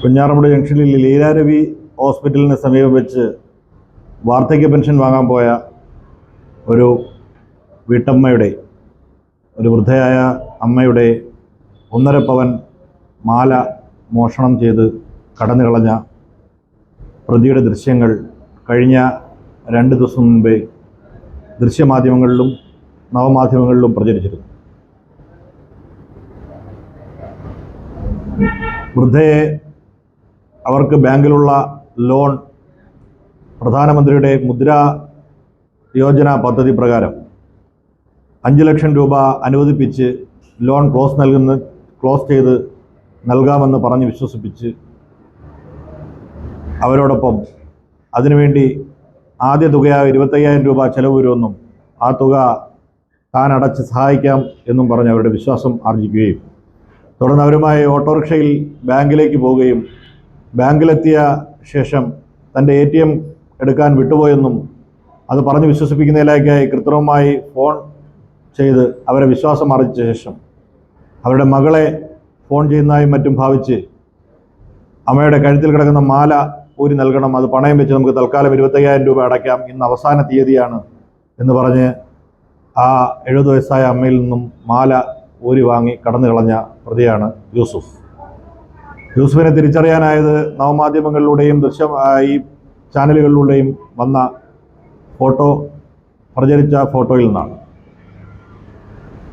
കുഞ്ഞാറമ്പുഴ ജംഗ്ഷനിൽ ലീലാരവി ഹോസ്പിറ്റലിന് സമീപം വെച്ച് വാർദ്ധക്യ പെൻഷൻ വാങ്ങാൻ പോയ ഒരു വീട്ടമ്മയുടെ ഒരു വൃദ്ധയായ അമ്മയുടെ ഒന്നര പവൻ മാല മോഷണം ചെയ്ത് കടന്നു കളഞ്ഞ പ്രതിയുടെ ദൃശ്യങ്ങൾ കഴിഞ്ഞ രണ്ട് ദിവസം മുമ്പേ ദൃശ്യമാധ്യമങ്ങളിലും നവമാധ്യമങ്ങളിലും പ്രചരിച്ചിരുന്നു. വൃദ്ധയെ അവർക്ക് ബാങ്കിലുള്ള ലോൺ പ്രധാനമന്ത്രിയുടെ മുദ്രാ യോജന പദ്ധതി പ്രകാരം അഞ്ച് ലക്ഷം രൂപ അനുവദിപ്പിച്ച് ലോൺ ക്ലോസ് നൽകുന്ന ക്ലോസ് ചെയ്ത് നൽകാമെന്ന് പറഞ്ഞ് വിശ്വസിപ്പിച്ച് അവരോടൊപ്പം അതിനുവേണ്ടി ആദ്യ തുകയായ ഇരുപത്തയ്യായിരം രൂപ ചെലവ് വരുമെന്നും ആ തുക താൻ അടച്ച് സഹായിക്കാം എന്നും പറഞ്ഞ് അവരുടെ വിശ്വാസം ആർജിക്കുകയും തുടർന്ന് അവരുമായി ഓട്ടോറിക്ഷയിൽ ബാങ്കിലേക്ക് പോവുകയും ബാങ്കിലെത്തിയ ശേഷം തന്റെ എ ടി എം എടുക്കാൻ വിട്ടുപോയെന്നും അത് പറഞ്ഞ് വിശ്വസിപ്പിക്കുന്നതിലേക്കായി കൃത്രിമമായി ഫോൺ ചെയ്ത് അവരെ വിശ്വാസം അറിയിച്ച ശേഷം അവരുടെ മകളെ ഫോൺ ചെയ്യുന്നതായും മറ്റും ഭാവിച്ച് അമ്മയുടെ കഴുത്തിൽ കിടക്കുന്ന മാല ഊരി നൽകണം അത് പണയം വെച്ച് നമുക്ക് തൽക്കാലം ഇരുപത്തയ്യായിരം രൂപ അടയ്ക്കാം ഇന്ന് അവസാന തീയതിയാണ് എന്ന് പറഞ്ഞ് ആ എഴുപത് വയസ്സായ അമ്മയിൽ നിന്നും മാല ഊരി വാങ്ങി കടന്നു കളഞ്ഞ പ്രതിയാണ് യൂസുഫ്. യൂസുഫിനെ തിരിച്ചറിയാനായത് നവമാധ്യമങ്ങളിലൂടെയും ദൃശ്യ ഈ ചാനലുകളിലൂടെയും വന്ന ഫോട്ടോ പ്രചരിച്ച ഫോട്ടോയിൽ നിന്നാണ്.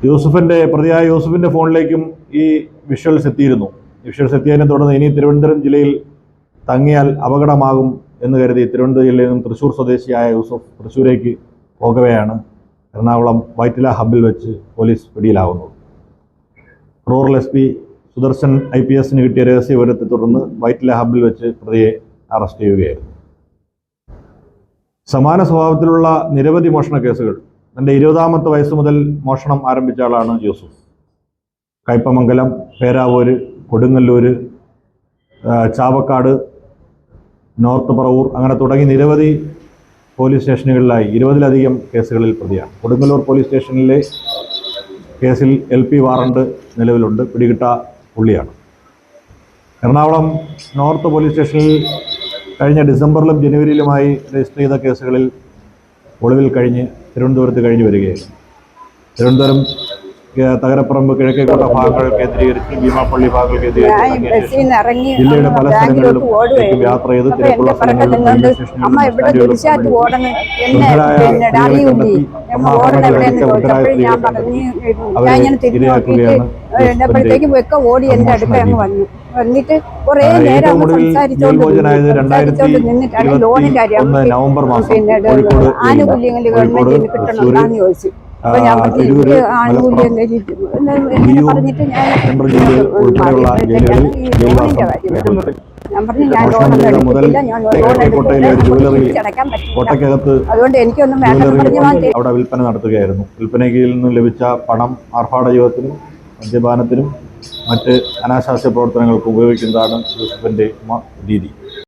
യൂസുഫിന്റെ പ്രതിയായ യൂസുഫിന്റെ ഫോണിലേക്കും ഈ വിഷ്വൽസ് എത്തിയിരുന്നു. വിഷ്വൽസ് എത്തിയതിനെ തുടർന്ന് ഇനി തിരുവനന്തപുരം ജില്ലയിൽ തങ്ങിയാൽ അപകടമാകും എന്ന് കരുതി തിരുവനന്തപുരം ജില്ലയിൽ നിന്നും തൃശ്ശൂർ സ്വദേശിയായ യൂസുഫ് തൃശ്ശൂരേക്ക് പോകവെയാണ്. എറണാകുളം വൈറ്റില ഹബ്ബിൽ വെച്ച് police പിടിയിലാവുന്നത് rural S P Sudarshan I P എസിന് കിട്ടിയ രഹസ്യ വിവരത്തെ തുടർന്ന് വൈറ്റില ഹബ്ബിൽ വെച്ച് പ്രതിയെ അറസ്റ്റ് ചെയ്യുകയായിരുന്നു. സമാന സ്വഭാവത്തിലുള്ള നിരവധി മോഷണ കേസുകൾ. തന്റെ ഇരുപതാമത്തെ വയസ്സ് മുതൽ മോഷണം ആരംഭിച്ച ആളാണ് യൂസുഫ്. കയ്പമംഗലം പേരാവൂര് കൊടുങ്ങല്ലൂര് ചാവക്കാട് നോർത്ത് പറവൂർ അങ്ങനെ തുടങ്ങി നിരവധി പോലീസ് സ്റ്റേഷനുകളിലായി ഇരുപതിലധികം കേസുകളിൽ പ്രതിയാണ്. കൊടുങ്ങല്ലൂർ പോലീസ് സ്റ്റേഷനിലെ കേസിൽ എൽ പി വാറണ്ട് നിലവിലുണ്ട്. പിടികിട്ട പുള്ളിയാണ്. എറണാകുളം നോർത്ത് പോലീസ് സ്റ്റേഷനിൽ കഴിഞ്ഞ ഡിസംബറിലും ജനുവരിയിലുമായി രജിസ്റ്റർ ചെയ്ത കേസുകളിൽ ഒളിവിൽ കഴിഞ്ഞ് തിരുവനന്തപുരത്ത് കഴിഞ്ഞ് വരികയായിരുന്നു. തിരുവനന്തപുരം തകരപ്പറമ്പ് കിഴക്കേക്കോട്ട ഭാഗങ്ങൾ കേന്ദ്രീകരിച്ച് ഭീമാപ്പള്ളി ഭാഗങ്ങൾ കേന്ദ്രീകരിച്ച് ജില്ലയുടെ പല സ്ഥലങ്ങളിലും യാത്ര ചെയ്ത് തിരക്കുള്ള കണ്ടെത്തി. അമ്മ പറഞ്ഞു അവരെ ഇരയാക്കുകയാണ് ഓടി എന്റെ അടുക്ക അങ്ങ് വന്നു. വന്നിട്ട് കുറേ നേരം സംസാരിച്ചോണ്ട് സംസാരിച്ചോണ്ട് നിന്നിട്ടാണ് ലോണിന്റെ കാര്യം പിന്നെ ആനുകൂല്യങ്ങൾ ഗവൺമെന്റിന് കിട്ടണം എന്ന് ചോദിച്ചു അപ്പൊ ഞാൻ എനിക്ക് ആനുകൂല്യം പറഞ്ഞിട്ട് ഞാൻ അവിടെ വിൽപ്പന നടത്തുകയായിരുന്നു. വിൽപ്പനയിൽ നിന്നും ലഭിച്ച പണം ആർഭാട ജീവിതത്തിനും മദ്യപാനത്തിനും മറ്റ് അനാശാസ്യ പ്രവർത്തനങ്ങൾക്ക് ഉപയോഗിക്കുന്നതാണ് യൂസഫിന്റെ രീതി.